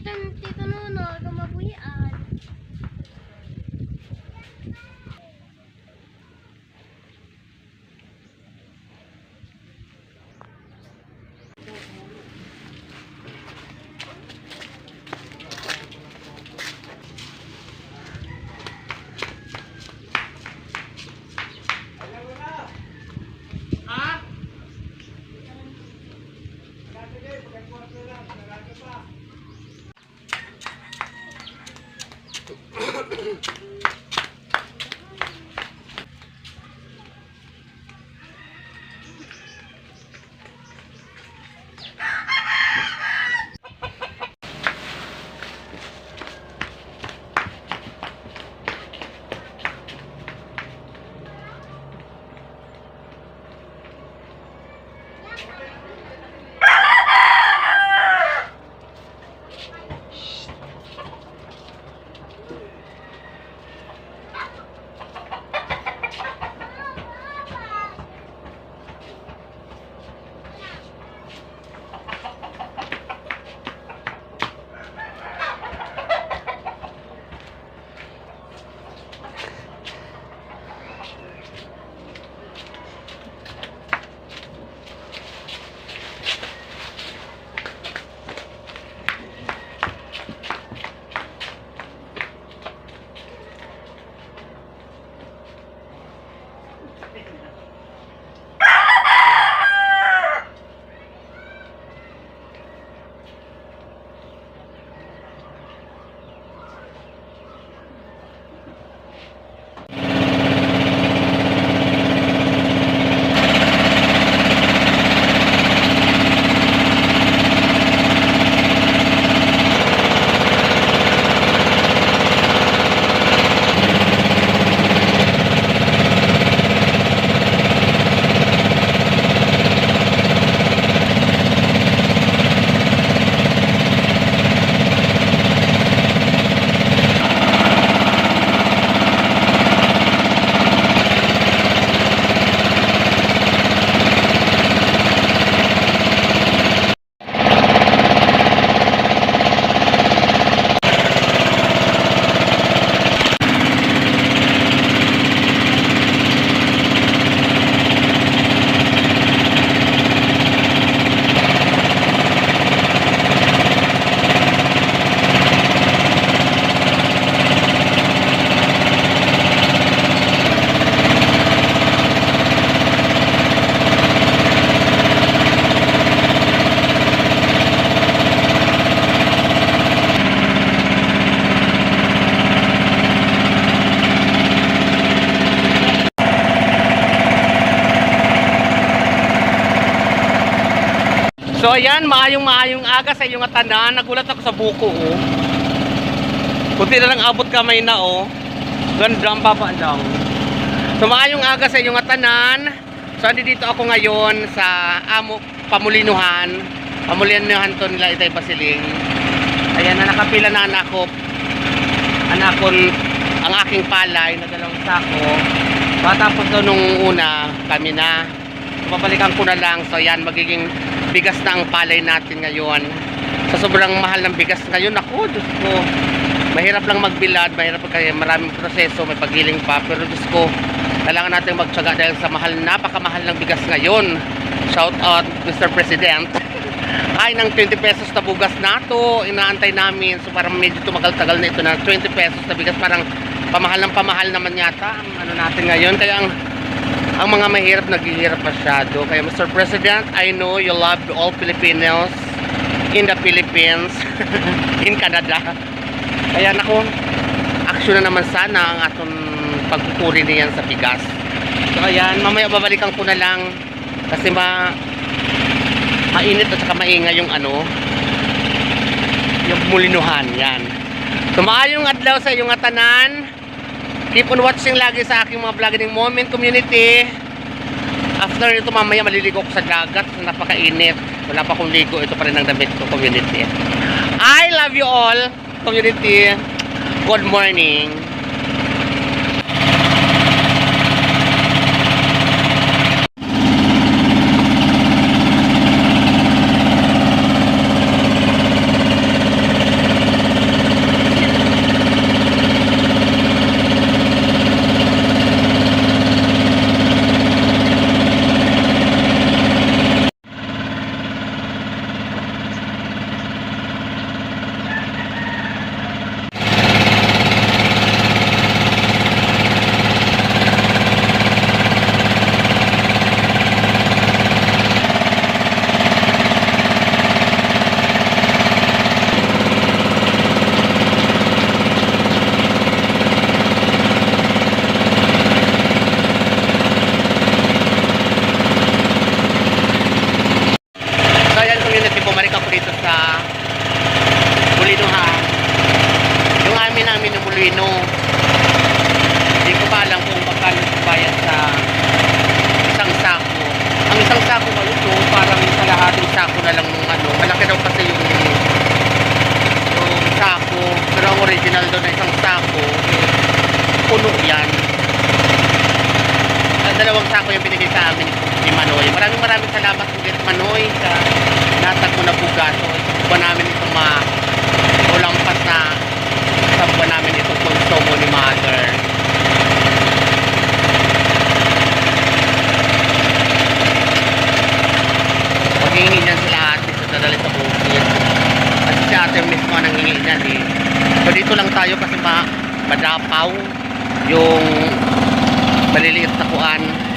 Tito, tito Nuno, gumabuhian. So ayan, maayong maayong aga sa iyong tanan. Nagulat ako sa buko oh. Kunti na lang abot kamay na oh. Ganda ang baba lang. So maayong aga sa iyong tanan. So dito ako ngayon sa Amo Pamulinuhan. Pamulinuhan to nila Itay Basiling. Ayan na nakapila na anak ko. Anak ko ang aking palay na dalawang sako. Patapos doon nung una, kami na. So, babalikan ko na lang. So yan, magiging bigas na ang palay natin ngayon. Sa sobrang mahal ng bigas ngayon, ako, Diyos ko. Mahirap lang magbilad, mahirap kaya maraming proseso, may pagiling pa. Pero Diyos ko, kailangan natin magtsaga dahil sa mahal, napakamahal ng bigas ngayon. Shout out, Mr. President. Ay, ng 20 pesos na bugas na to, inaantay namin. So parang medyo tumagal-tagal na ito na 20 pesos na bigas. Parang pamahal ng pamahal naman yata ang ano natin ngayon. Kaya ang ang mga mahirap naghihirap masyado. Kaya Mr. President, I know you love all Filipinos in the Philippines, in Canada. Kaya nako, action na naman sana ang atong pagpupuri niyan sa bigas. So ayan, mamaya babalikan ko na lang kasi ma mainit at saka maingay yung ano yung mulinuhan yan so maayong adlaw sa iyong atanan keep on watching lagi sa aking mga vlogging moment community. After nito mamaya maliligo ko sa dagat. Napakainit. Wala pa akong ligo. Ito pa rin ang damit ko community. I love you all community. Good morning Molino ha. Yung amin namin ng Molino. Hindi ko pa alam kung magkano yung bayad sa isang sako. Ang isang sako maluto, parang kalahating sako na lang nung ano. Malaki daw kasi yung yung sako. Pero ang original doon na isang sako, eh, puno yan. Ang sako yung binigay sa amin ni Manoy. Maraming maraming salamat ulit Manoy sa natag mo na bugas. So, isa po ba namin ito ma ulampas na po ba namin itong konsumo ni Mother. Maghihingi niyan sila ate sa dadali sa bukid. At si ate mismo ang nangingi niyan eh. So dito lang tayo kasi ma madapaw yung maliliit na kuan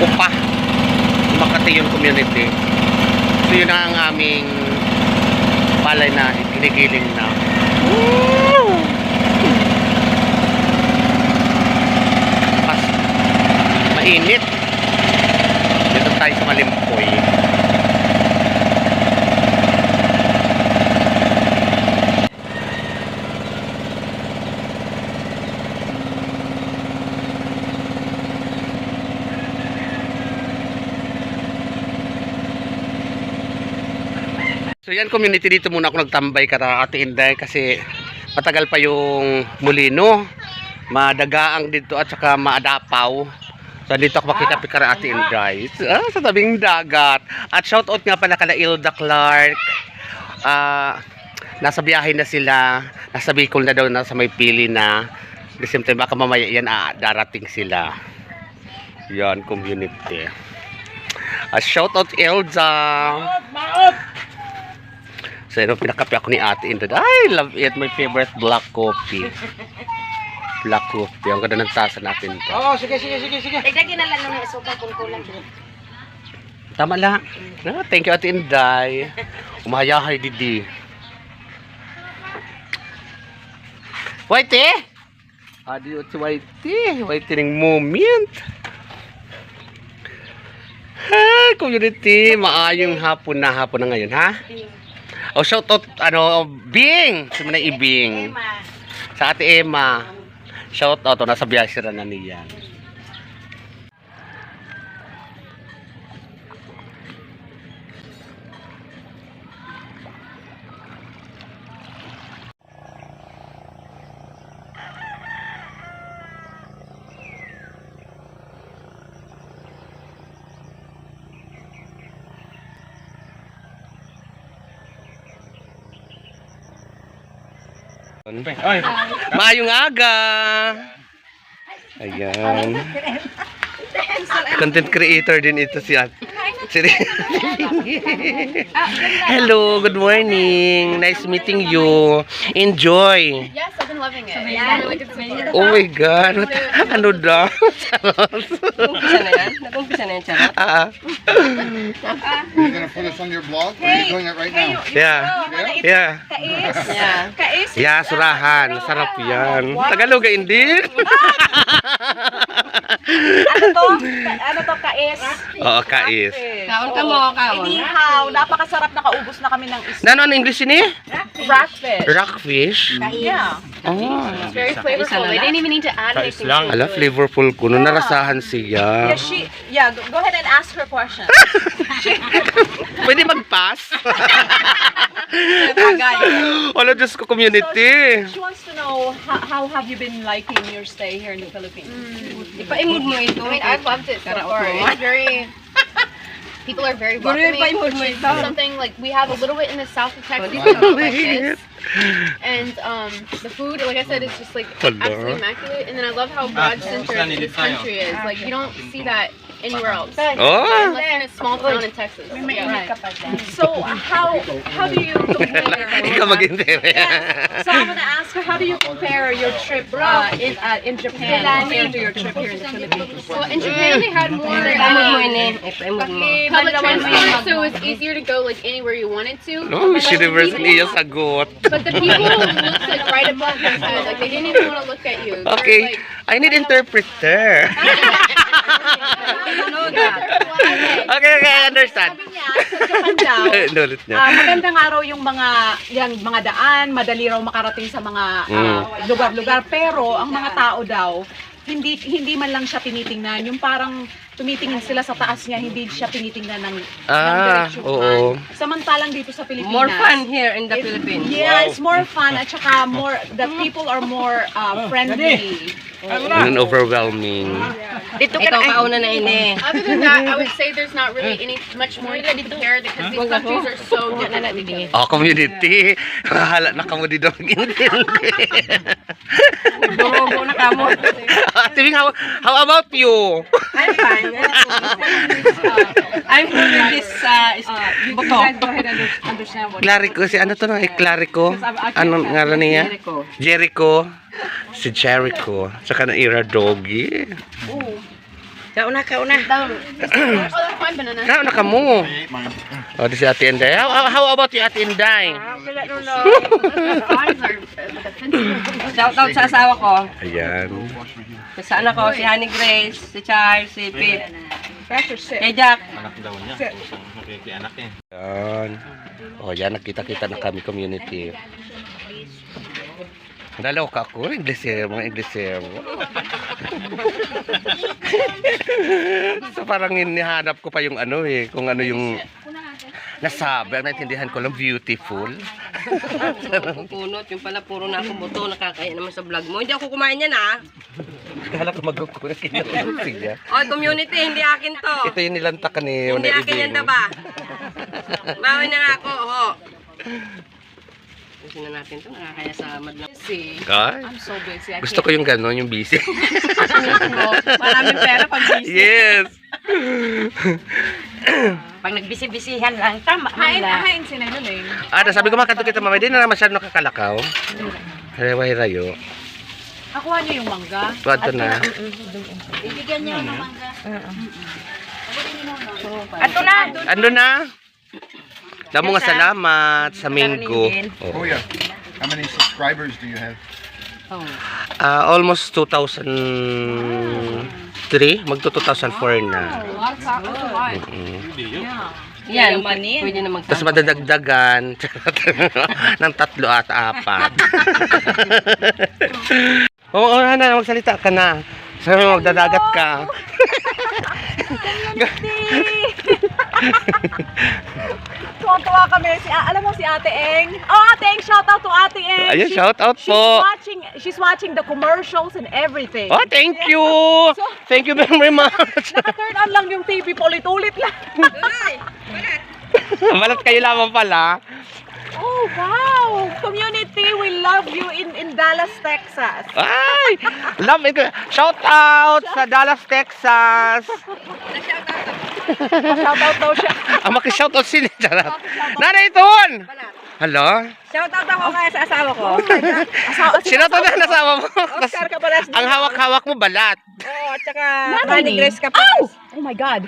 upa yung Makati yung community. So yun ang aming palay na ginigiling na. Pas mainit. Dito tayo sa Malimpoy. So yan community dito muna ako nagtambay kata Ate Inday kasi matagal pa yung mulino. Madagaang dito at saka maadapaw. So dito ako makita ah, kara Ate Inday. Ah, sa tabing dagat. At shout out nga pala kala Ilda Clark. Ah, nasa biyahe na sila. Nasa Bicol na daw nasa may pili na. The same time baka mamaya yan ah, darating sila. Yan community. Ah, shout out Ilda. So, yun pinakape ako ni ate Indra. I love it. My favorite black coffee. Black coffee. Ang ganda ng tasa natin to. Oo, sige, sige, sige, sige. Dagdagin na lang ng isuka kung kulang. Tama lang. Ah, thank you ate Inday. Umahayahay didi. Whitey! Adi si Whitey. Whitey ng moment. Hi, community. Maayong hapon na hapon na ngayon, ha? Oh, shout out, ano, Bing! Sino na ibing? Sa ate Emma. Shout out, oh, nasa biyahe sila na Ay, Maayong aga! Ayan. Content creator din ito si At. Hello, good morning. Nice meeting you. Enjoy. Yes, I've been loving it. Yeah. Oh my God. Ano daw? Nag-umpisa na yan? Nag-umpisa na yan, Charot? Ah, You're gonna put us on your blog? Or are you doing it right now? yeah. Yeah. Yeah. Yeah, surahan. Sarap yan. Tagalog hindi. ano to? Ano to, kais? Oo, kais. Kaon ka mo, kaon. Inihaw. Napakasarap. Nakaubos na kami ng is Nano ang English ini? rockfish. Rockfish. Yeah. Oh. It's very flavorful. They didn't even need to add anything. to it. Ala, flavorful ko. No, narasahan siya. Yeah, she, yeah, go, go ahead and ask her question. Pwede mag-pass? Wala, Diyos ko, community. She wants to know how, how have you been liking your stay here in the Philippines? Ipaimod mo ito. I mean, I've loved it so far. It's very. People are very welcoming. ipaimod mo something like we have a little bit in the south of Texas, but not like. And um, the food, like I said, is just like absolutely immaculate. And then I love how broad centered this country is. Like you don't see that anywhere else. Oh! Unless in a small town in Texas. Yeah. So how how do you compare? Ikaw mag-interview. So I'm gonna ask her, how do you compare your trip uh, in uh, in Japan compared to your trip here in the Philippines? Well, in Japan they had more um, ini. Public transport, so it was easier to go like anywhere you wanted to. No, Miss But the Universe people- niya sagot. But the people looked like right above your head, like they didn't even want to look at you. They were Okay, like, I need interpreter. okay, okay, I understand. Sabi niya, sa Japan daw, Nulit niya. Ah, magandang araw yung mga yung mga daan, madali raw makarating sa mga ah, Mm. lugar-lugar pero ang mga tao daw hindi hindi man lang siya tinitingnan, yung parang tumitingin sila sa taas niya, hindi siya tinitingnan ng, ng Ah, direksyon. oo. Samantalang dito sa Pilipinas. More fun here in the Philippines. Yeah, it's more fun at saka more the people are more uh, friendly. And overwhelming. Dito Ikaw kauna na ini. Other than that, I would say there's not really any much more to compare because these countries are so different from. Oh, community. Hala na kamo dito mag-intindi. Durogo na kamo. Tingin, how, how about you? I'm fine. I'm with this uh, is- Uh, you guys go ahead and under- understand what Clarico, si ano to na? Eh, Clarico? Anong ngalan niya? Jericho. Jericho. Si Jericho. Saka na Ira Doggy. Kauna, kauna. Oh, that's fine, banana. Kaya na kamo. Oh, di si Ate Inday. How, how, about you, Ate Inday? Shout out sa asawa ko. Ayan. Sa anak ko, si Honey Grace, si Charles, si Pip, Pressure sit. kay Jack. Yan. Oh, yan. Nakita-kita na kami community. Dalaw ka ako. Inglesero, mga Inglesero. so parang hinihanap ko pa yung ano eh. Kung ano yung nasabi. Naintindihan ko lang beautiful. Punot, yung pala puro na akong buto, nakakaya naman sa vlog mo. Hindi ako kumain yan ah. Kala ko magkukulang kinakasig niya. Oy, community, hindi akin to. Ito yung nilantak ni Hindi akin yan ba? Bawi na nga ako, ho. Ayusin na natin to, nakakaya sa madlang. See, Ay, I'm so busy. I gusto ko yung gano'n, yung busy. Maraming pera pag busy. yes! Pag nagbisi-bisihan lang, tama Hain, hain si Nenuling. Ah, sabi ko makato kita mamay, di na naman siya nakakalakaw. Haray rayo. Nakuha niyo yung mangga. Tuwad to na. Bibigyan niyo ng mangga. Ato na! Ando na? Damo nga salamat sa Minggo. Oh Oh. yeah. How many subscribers do you have? Ah, almost 2003. Magto 2004 na. Mm. Yeah. Yan, pwede na Tapos magtapos. madadagdagan ng tatlo at apat. Oo, oh, na, magsalita ka na. Sabi mo, magdadagat ka. Tuwa-tuwa kami. Si, alam mo si Ate Eng? Oh, Ate Eng, shout out to Ate Eng. Ayun, She- shout out she's po. watching, she's watching the commercials and everything. Oh, thank you! Thank you very much. Naka-turn on lang yung TV, paulit-ulit lang. Balat kayo lamang pala. Oh, wow! Community, we love you in, in Dallas, Texas. Ay! Love it. Shout out sa Dallas, Texas. Shout out daw siya. Ang maki-shout out sila. Charot. Nanay Ton! Hello? Shout out ako kaya sa asawa ko. Asawa, Sino to na nasawa mo? Oscar Cabalas. Ang hawak-hawak mo balat. Oo, at saka Nanay. Honey Grace Cabalas. Oh my God.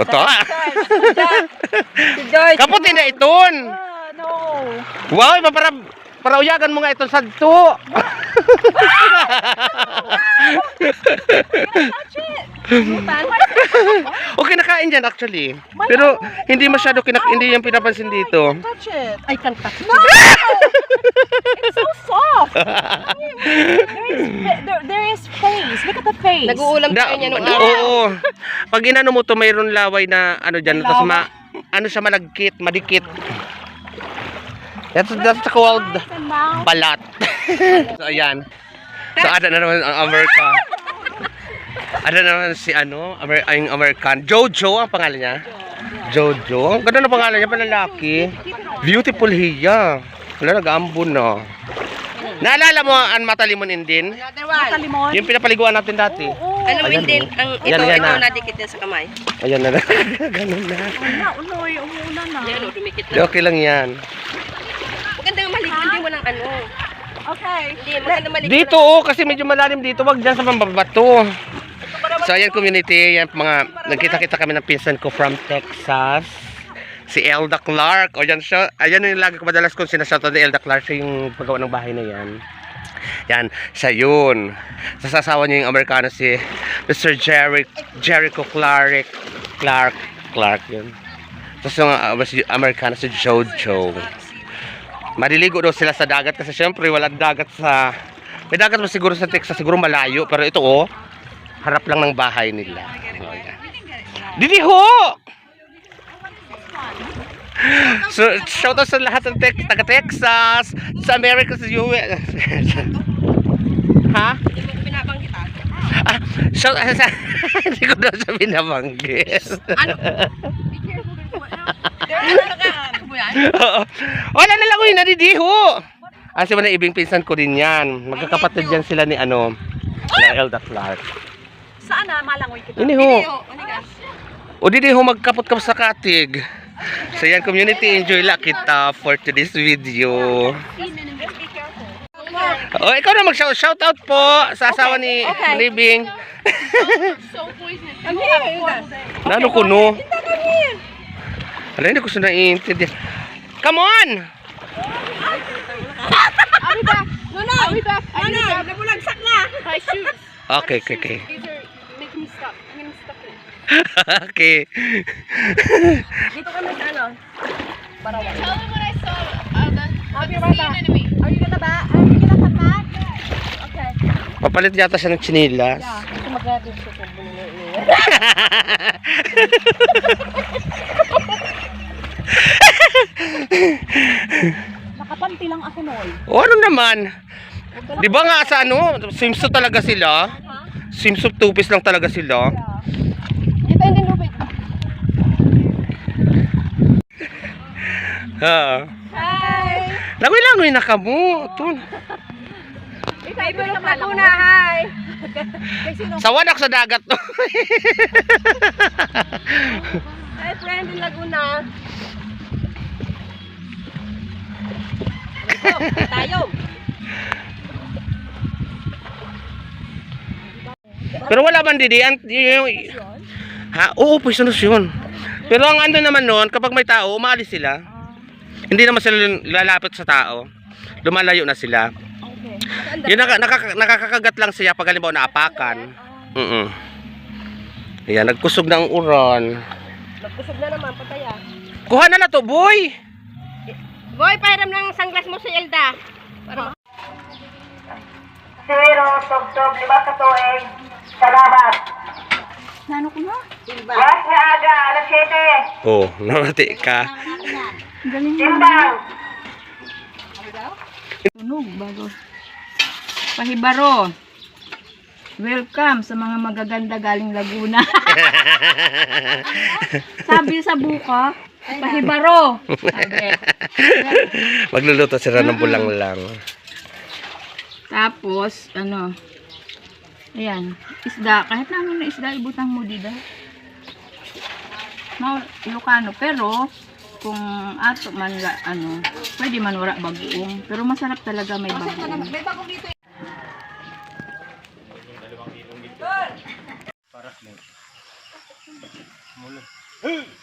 Ito. Si George. Kaputi na iton. Ah, no. Wow, iba para para uyagan mo nga itong sadto. okay nakain dyan actually. Pero hindi masyado kinak hindi yung pinapansin dito. Touch it. Ay, kanta. No! it's so soft. There is, there, there is face. Look at the face. Nag-uulam tayo niya araw. oo. Pag inano mo to mayroon laway na ano diyan tapos ma ano siya malagkit, madikit. That's that's called balat. so ayan. So ada na naman ang America. Ada na naman si ano, Amer ang American. Jojo ang pangalan niya. Jojo. Ang ganda ng pangalan niya, panlalaki. Beautiful hiya. Wala nag-aambon na. Naalala mo ang matalimon din? Another one. Kalimon. Yung pinapaliguan natin dati. Oo. Ano Ayan, din, oh. ang ito, Yan, ito na. nadikit yan sa kamay. Ayan na. Ganun na. Wala, uloy, umuulan na. Yan, o, dumikit Di, na. Okay lang yan. Maganda yung maligid, hindi mo ng ano. Okay. Hindi, maganda maligid. Dito oh, kasi medyo malalim dito. Wag dyan sa pambabato. So ayan community, yan mga nagkita-kita kami ng pinsan ko from Texas. Si Elda Clark. O yan siya. Ayan yung lagi ko madalas kong sinashoutout ni Elda Clark. Siya yung paggawa ng bahay na yan. Yan, siya yun. Sasasawa niya yung Amerikano si Mr. Jerry, Jericho Clark. Clark. Clark yun. Tapos yung uh, si Amerikano si Jojo. Maliligo daw sila sa dagat kasi syempre walang dagat sa... May dagat mo siguro sa Texas, siguro malayo. Pero ito oh, harap lang ng bahay nila. Oh, yan. Didi ho! So, shout out sa lahat ng tex taga Texas, sa America, sa US. ha? Ah. Ah, shout out sa... Hindi ko daw siya binabanggit. Ano? Wala na lang ko yung nadidiho. Ah, si na ibing pinsan ko din yan. Magkakapatid yan sila ni ano, na Elda Clark. Saan na malangoy kita? Ini ho. Ano ka? O di di ho magkapot ka sa katig. So yan, community enjoy la kita for today's video. Oh, ikaw na mag-shout shout out po sa asawa ni Libing. So poisonous. Come here, Hilda. No? Alam, hindi ko siya naiintindihan. Come on! I'll be back. No, no. I'll be back. I Ano? need to grab Nabulagsak na. my shoes. Okay, okay, okay. These are making me stuck. I'm getting stuck in. okay. Dito kami sa ano? Tell them what I saw. Uh, the, I'll be right back. enemy. Are you gonna ba? Are you gonna come back? Okay. Papalit yata siya ng chinilas. Ito mag-grabe sa tubo ni Nakapanti lang ako noy. o ano naman? Di ba nga sa ano, swimsuit talaga sila? Swimsuit two-piece lang talaga sila. Ito yung lubid. Ha. Hi! Langoy-langoy na ka mo. Tun. Favorite Laguna, hi! Sawan ako sa dagat to. Hi, friend in Laguna. Tayo. Pero wala man didi. Yung, ha? Oo, poisonous yun. Pero ang ano naman nun, kapag may tao, umaalis sila. Hindi naman sila lalapit sa tao. Lumalayo na sila. Yun, naka, nakaka- nakakakagat lang siya pag halimbawa naapakan. Mm Ayan, nagkusog na ang uran. Nagkusog na naman, pataya. Kuha na na to, boy! Boy, pahiram ng sunglass mo si Elda. Para Zero, tog-tog, lima ka tuig. Salamat. Nano ko na? Bukas na aga, alas 7. Oh, namati ka. Timbang. Tunog bago. Pahibaro. Welcome sa mga magaganda galing Laguna. Sabi sa buka, Pahibaro. Magluluto sila ng mm. bulang-lang. Tapos, ano, ayan, isda. Kahit namin na isda, ibutang mo dida. No, Ilocano. Pero, kung ato man, ano, pwede man wala bagoong. Pero masarap talaga may bagoong. May bagoong dito. Para mo. Mulo. Hey!